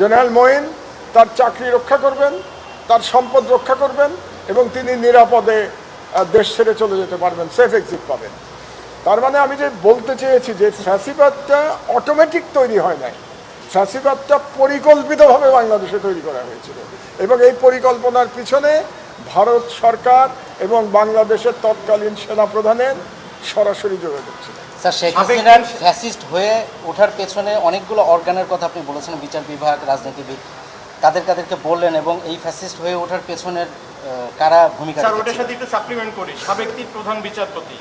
General Moin তার চাকরি রক্ষা করবেন, তার সম্পদ রক্ষা করবেন এবং তিনি নিরাপদে দেশ ছেড়ে চলে যেতে পারবেন সেফ এক্সিট পাবেন। তার মানে আমি যে বলতে চেয়েছি যে ফ্যাসিবাদটা অটোমেটিক তৈরি হয় নাই। ফ্যাসিবাদটা পরিকল্পিতভাবে বাংলাদেশে তৈরি করা হয়েছিল এবং এই পরিকল্পনার পিছনে ভারত সরকার এবং বাংলাদেশের তৎকালীন সেনাপ্রধানের সরাসরি যোগাযোগ ছিল। স্যার শেখ হাসিনার ফ্যাসিস্ট হয়ে ওঠার পেছনে অনেকগুলো অর্গানের কথা আপনি বলেছেন বিচার বিভাগ রাজনীতিবিদ কাদের কাদেরকে বললেন এবং এই ফ্যাসিস্ট হয়ে ওঠার পেছনের কারা ভূমিকা স্যার ওটার সাথে একটু সাপ্লিমেন্ট করি। সাবেক প্রধান বিচারপতি।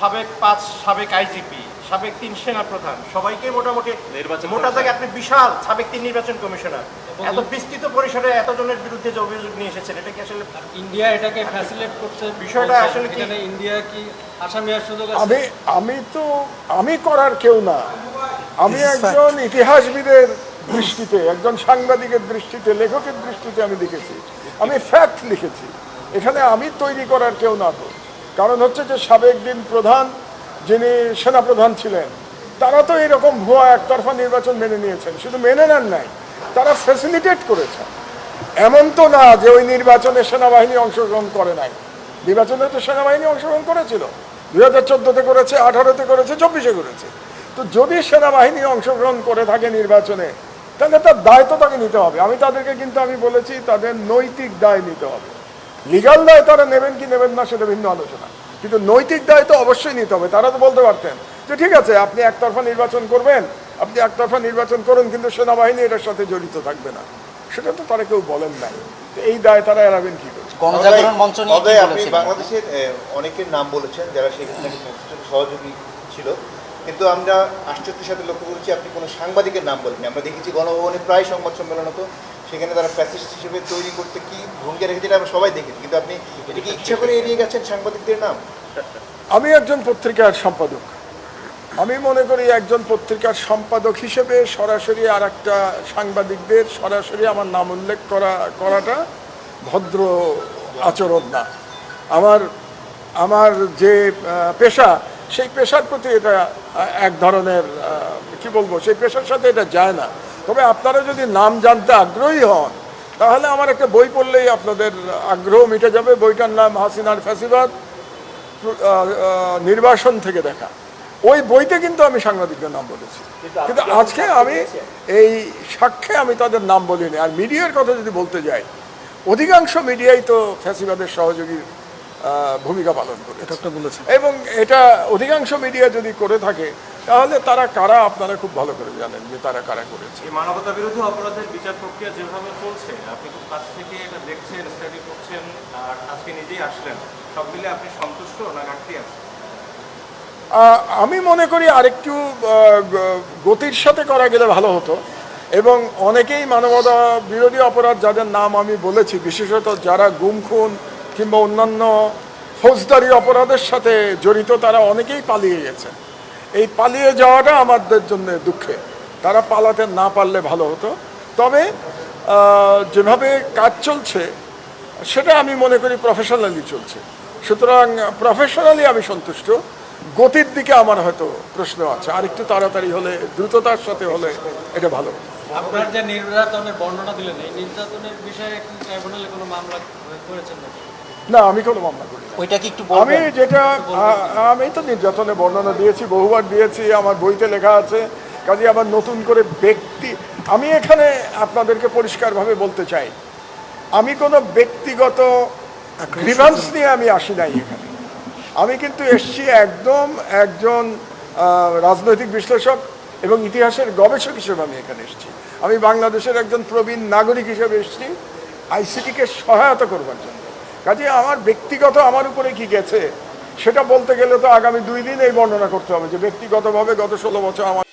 সাবেক পাঁচ সাবেক আইজিপি সাবেক তিন সেনা প্রধান সবাইকে মোটামুটি নির্বাচন মোটা থেকে আপনি বিশাল সাবেক তিন নির্বাচন কমিশনার। এত বিস্তৃত পরিসরে এতজনের বিরুদ্ধে যে অভিযোগ নিয়ে এসেছেন এটা কি আসলে ইন্ডিয়া এটাকে ফ্যাসিলেট করছে? বিষয়টা আসলে কি- এখানে ইন্ডিয়া কি আসামি সুযোগ আছে? আমি আমি তো আমি করার কেউ না। আমি একজন ইতিহাসবিদের দৃষ্টিতে একজন সাংবাদিকের দৃষ্টিতে লেখকের দৃষ্টিতে আমি লিখেছি আমি ফ্যাক্ট লিখেছি। এখানে আমি তৈরি করার কেউ না তো। কারণ হচ্ছে যে সাবেক দিন প্রধান যিনি সেনাপ্রধান ছিলেন, তারা তো এরকম ভুয়া একতরফা নির্বাচন মেনে নিয়েছেন, শুধু মেনে নেন নাই, তারা ফ্যাসিলিটেট করেছেন। এমন তো না যে ওই নির্বাচনে সেনাবাহিনী অংশগ্রহণ করে নাই। নির্বাচনে তো সেনাবাহিনী অংশগ্রহণ করেছিল, দুই হাজার চোদ্দোতে করেছে, আঠারোতে করেছে, চব্বিশে করেছে। তো যদি সেনাবাহিনী অংশগ্রহণ করে থাকে নির্বাচনে, তাহলে তার দায় তো তাকে নিতে হবে। আমি তাদেরকে কিন্তু আমি বলেছি, তাদের নৈতিক দায় নিতে হবে। লিগাল দায় তারা নেবেন কি নেবেন না সেটা ভিন্ন আলোচনা। কিন্তু নৈতিক দায় তো অবশ্যই নিতে হবে তারা তো বলতে পারতেন যে ঠিক আছে আপনি একতরফা নির্বাচন করবেন আপনি একতরফা নির্বাচন করুন কিন্তু সেনাবাহিনী এটার সাথে জড়িত থাকবে না। সেটা তো তারা কেউ বলেন নাই। তো এই দায় তারা এড়াবেন কি করে? বাংলাদেশের অনেকের নাম বলেছেন যারা সেখানে সহযোগী ছিল। কিন্তু আমরা আশ্চর্যের সাথে লক্ষ্য করেছি, আপনি কোনো সাংবাদিকের নাম বলেননি। আমরা দেখেছি গণভবনে প্রায় সংবাদ সম্মেলন হতো, সেখানে তারা প্যাসিস্ট হিসেবে তৈরি করতে কি ভূমিকা রেখেছে এটা আমরা সবাই দেখেছি, কিন্তু আপনি এটা কি ইচ্ছা করে এড়িয়ে গেছেন সাংবাদিকদের নাম? আমি একজন পত্রিকার সম্পাদক। আমি মনে করি একজন পত্রিকার সম্পাদক হিসেবে সরাসরি আর একটা সাংবাদিকদের সরাসরি আমার নাম উল্লেখ করা, করাটা ভদ্র আচরণ না। আমার আমার যে পেশা সেই পেশার প্রতি এটা এক ধরনের কি বলব সেই পেশার সাথে এটা যায় না। তবে আপনারা যদি নাম জানতে আগ্রহী হন তাহলে আমার একটা বই পড়লেই আপনাদের আগ্রহ মিটে যাবে। বইটার নাম হাসিনার ফ্যাসিবাদ নির্বাসন থেকে দেখা। ওই বইতে কিন্তু আমি সাংবাদিকদের নাম বলেছি। কিন্তু আজকে আমি এই সাক্ষ্যে আমি তাদের নাম বলিনি। আর মিডিয়ার কথা যদি বলতে যাই অধিকাংশ মিডিয়াই তো ফ্যাসিবাদের সহযোগীর আহ, ভূমিকা পালন করে এটা একটা বলেছে এবং এটা অধিকাংশ মিডিয়া যদি করে থাকে তাহলে তারা কারা আপনারা খুব ভালো করে জানেন যে তারা কারা করেছে। মানবতা বিরোধী অপরাধের বিচার প্রক্রিয়া যেভাবে চলছে আপনি খুব কাছ থেকে এটা দেখছেন স্টাডি করছেন আর আজকে নিজেই আসলেন। সব মিলে আপনি সন্তুষ্ট না ঘাটতি আছে? আহ, আমি মনে করি আরেকটু গতির সাথে করা গেলে ভালো হতো। এবং অনেকেই মানবতা বিরোধী অপরাধ যাদের নাম আমি বলেছি বিশেষত যারা গুম খুন কিংবা অন্যান্য ফৌজদারি অপরাধের সাথে জড়িত তারা অনেকেই পালিয়ে গেছেন এই পালিয়ে যাওয়াটা আমাদের জন্য দুঃখে। তারা পালাতে না পারলে ভালো হতো। তবে যেভাবে কাজ চলছে, সেটা আমি মনে করি প্রফেশনালি চলছে। সুতরাং প্রফেশনালি আমি সন্তুষ্ট। গতির দিকে আমার হয়তো প্রশ্ন আছে। আর একটু তাড়াতাড়ি হলে, দ্রুততার সাথে হলে এটা ভালো। আপনার যে নির্যাতনের বর্ণনা দিলেন, এই নির্যাতনের বিষয়ে ট্রাইব্যুনালে কোনো মামলা করেছেন না আমি কোনো মামলা করি না। ওইটা কি একটু আমি যেটা আমি তো নির্যাতনের বর্ণনা দিয়েছি বহুবার দিয়েছি আমার বইতে লেখা আছে। কাজে আবার নতুন করে ব্যক্তি আমি এখানে আপনাদেরকে পরিষ্কারভাবে বলতে চাই আমি কোনো ব্যক্তিগত গ্রিভান্স নিয়ে আমি আসি নাই এখানে। আমি কিন্তু এসছি একদম একজন রাজনৈতিক বিশ্লেষক এবং ইতিহাসের গবেষক হিসেবে আমি এখানে এসেছি। আমি বাংলাদেশের একজন প্রবীণ নাগরিক হিসেবে এসেছি আইসিটিকে সহায়তা করবার জন্য। কাজে আমার ব্যক্তিগত আমার উপরে কি গেছে, সেটা বলতে গেলে তো আগামী দুই দিন এই বর্ণনা করতে হবে যে ব্যক্তিগতভাবে গত ষোলো বছর আমার